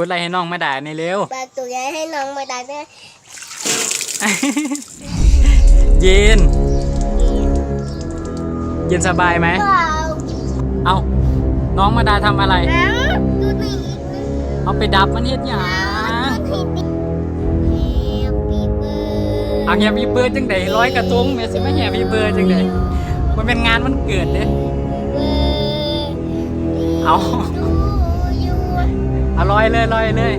พูดอะไรให้น้องมาด่าในอยเร็วปลาตัวใหญ่ให้น้องมาได้แม่เย็น เย็นสบายไหม เปล่าเอาน้องมาดาทำอะไร น้ำดูนี่อีกนะเอาไปดับมันเฮ็ดหยังดูนี่แฮปปี้เบิร์เอาแฮปปี้เบิร์ดจังไดร้อยกระทงแม่สิมาแฮปปี้เบิร์ดจังไดมันเป็นงานมันเกิดเด้เอา ดูอยู่เอาลอยเลยลอยเลย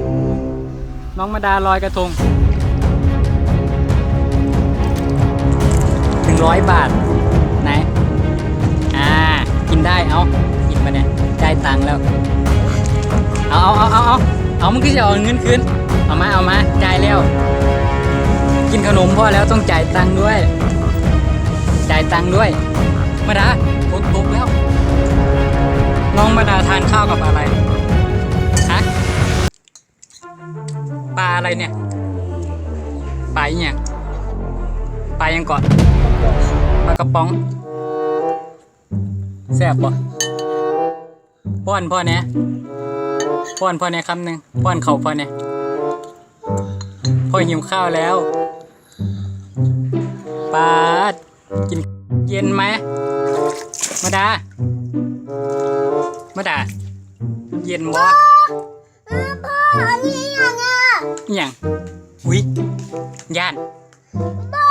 น้องมาดาลอยกระทงถึงร้อยบาท ไหน อ่า กินได้ เอากินมาเนี่ย ได้ตังค์แล้ว เอาเอาเอาเอาเอาเอามันก็จะเอาเงินคืน เอามา เอามา จ่ายแล้ว กินขนมพอแล้วต้องจ่ายตังค์ด้วย จ่ายตังค์ด้วย มาดาตกตกแล้ว น้องมาดาทานข้าวกับอะไร ปลาอะไรเนี่ย ปลาอหย่างปลายังก่อนปลากระป๋องแซ่บบ่ป้อนพ่อเนี่ยป้อนพ่อเนี่ยคำหนึ่งป้อนเขาพ่อเนี่ยพ่อหิวข้าวแล้วปาดกินเย็นไหมมาดามาดาเย็นบ่เออพ่ออันนี้ยังอะ อหย่างอุ้ยย่านพ่อ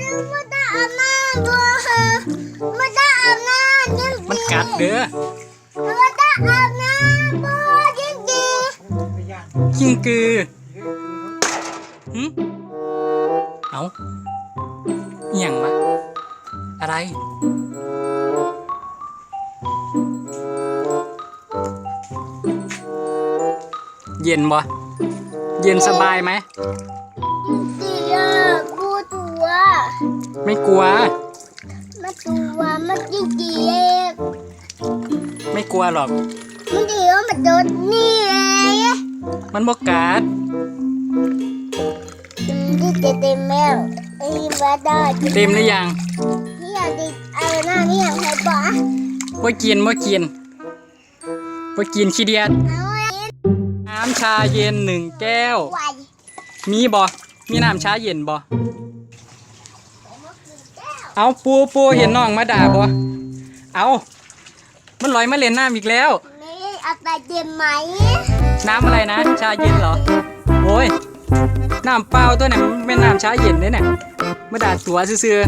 ดึงมาได้อาบน้ำตัวมาได้อาบน้ำยังมันกัดเด้อมาได้อาบน้ำพ่อจริงจริงกิ้งกือหึเอาอหย่างวะอะไรเย็นบ่ เย็นสบายไหมเสียกูตัวไม่กลัว มาตัวมันจริงจริงไม่กลัวหรอก มันเดี๋ยวมันโดนนี่เลยมันบ่กัดที่เต็มเต็มแล้วไอ้บ้าได้เต็มหรือยังนี่อยากดิไอ้หน้านี่อยากใครบอกบ่กินบ่กินบ่กินขี้เดียดเอาไว้น้ำชาเย็นหนึ่งแก้วไว้มีบ่มีน้ำชาเย็นบ่เอาปูปูเห็นน้องมาด่าบ่เอามันลอยมาเล่นน้ำอีกแล้ว นี่เอาไปเต็มไหมน้ำอะไรนะ ชาเย็นเหรอโอ้ยน้ำเปล่าตัวเนี่ยมันเป็นน้ำชาเย็นเด้เนี่ยมาด่าตัวซื่อ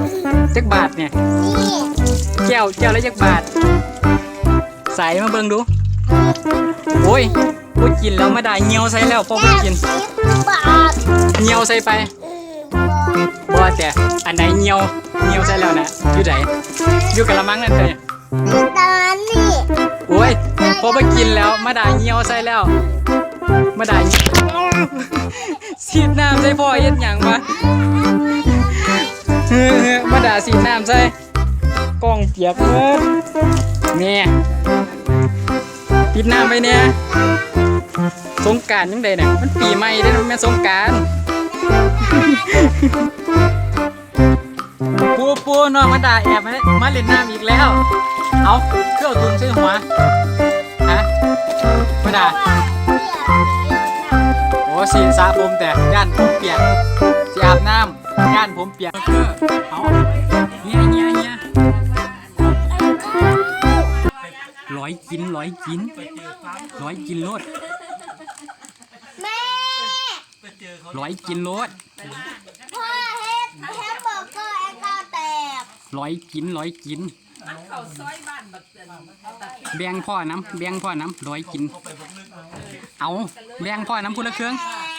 ๆจักบาทเนี่ยนี่แก้วแก้วละจักบาท ใส่มาเบิ่งดู โอ้ยพูดกินแล้วมาด่าเหี่ยวใส่แล้วพอพูดกินสิบบาทเหี่ยวใส่ไปเออบอกบ่แต่อันไหนเหี่ยวเหี่ยวใส่แล้วนะอยู่ไหนอยู่กะละมังนั่นเลยนี่ตอนนี้โอ้ยพอไปกินแล้วมาด่าเหี่ยวใส่แล้วมาด่าเหี่ยวสีดน้ำใส่พ่อเฮ็ดหยังวะเฮ้อๆมาด่าสีดน้ำใส่กล้องเปียกเบิดแม่ ปิดน้ำไปเนี่ยสงการยังไดเนี่ยมันปีใหม่เด้มันแม่สงการปูปูน้องมาด่าแอบมามาเล่นน้ำอีกแล้ว เอาเครื่องตุนใส่หัวฮะมาด่าโอ้สีสระผมแต่ย่านผมเปียกสีอาบน้ำย่านผมเปียกเออเอาเฮีย เฮียเฮียร้อยกินร้อยกินร้อยกินโลดแม่ร้อยกินโลดพ่อเฮ็ดแฮมเบอร์เกอร์ไอ้ก้าวแตกร้อยกินร้อยกินแบ่งพ่อน้ำแบ่งพ่อน้ำร้อยกิน เอาแบ่งพ่อน้ำพูดละเครื่องแ